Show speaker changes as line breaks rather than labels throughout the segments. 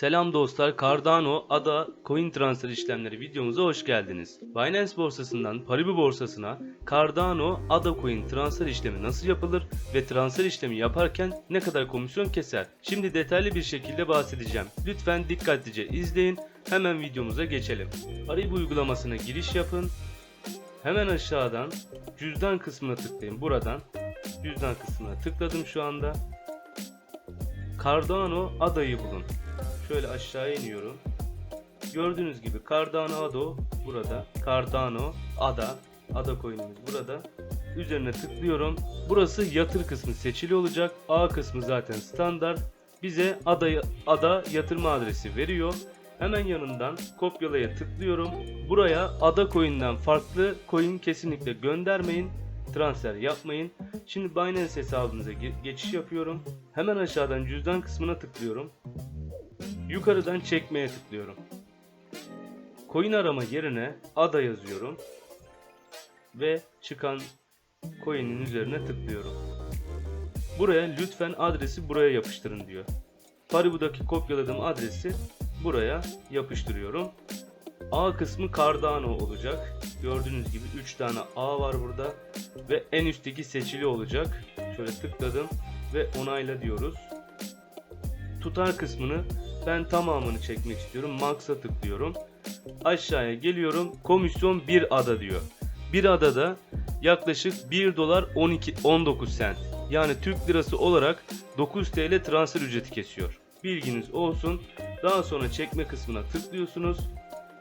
Selam dostlar, Cardano, ADA, coin transfer işlemleri videomuza hoş geldiniz. Binance borsasından Paribu borsasına Cardano, ADA coin transfer işlemi nasıl yapılır ve transfer işlemi yaparken ne kadar komisyon keser? Şimdi detaylı bir şekilde bahsedeceğim. Lütfen dikkatlice izleyin. Hemen videomuza geçelim. Paribu uygulamasına giriş yapın. Hemen aşağıdan cüzdan kısmına tıklayın. Buradan cüzdan kısmına tıkladım şu anda. Cardano adayı bulun. Şöyle aşağı iniyorum. Gördüğünüz gibi Cardano Ado burada. Cardano Ada. Ada coin'imiz burada. Üzerine tıklıyorum. Burası yatır kısmı seçili olacak. A kısmı zaten standart. Bize ada, ada yatırma adresi veriyor. Hemen yanından kopyalaya tıklıyorum. Buraya ada coin'den farklı coin kesinlikle göndermeyin. Transfer yapmayın. Şimdi Binance hesabınıza ge- geçiş yapıyorum. Hemen aşağıdan cüzdan kısmına tıklıyorum. Yukarıdan çekmeye tıklıyorum. Coin arama yerine ada yazıyorum. Ve çıkan coin'in üzerine tıklıyorum. Buraya lütfen adresi buraya yapıştırın diyor. Paribu'daki kopyaladığım adresi buraya yapıştırıyorum. A kısmı Cardano olacak. Gördüğünüz gibi 3 tane A var burada. Ve en üstteki seçili olacak. Şöyle tıkladım ve onayla diyoruz. Tutar kısmını ben tamamını çekmek istiyorum. Max'a tıklıyorum. Aşağıya geliyorum. Komisyon 1 ada diyor. Bir adada yaklaşık 1 dolar 12 19 sent. Yani Türk lirası olarak 9 TL transfer ücreti kesiyor. Bilginiz olsun. Daha sonra çekme kısmına tıklıyorsunuz.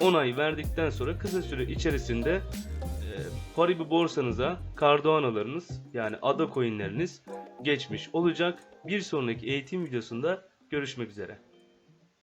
Onay verdikten sonra kısa süre içerisinde e, Paribu borsanıza Cardano'larınız yani ada coinleriniz geçmiş olacak. Bir sonraki eğitim videosunda görüşmek üzere.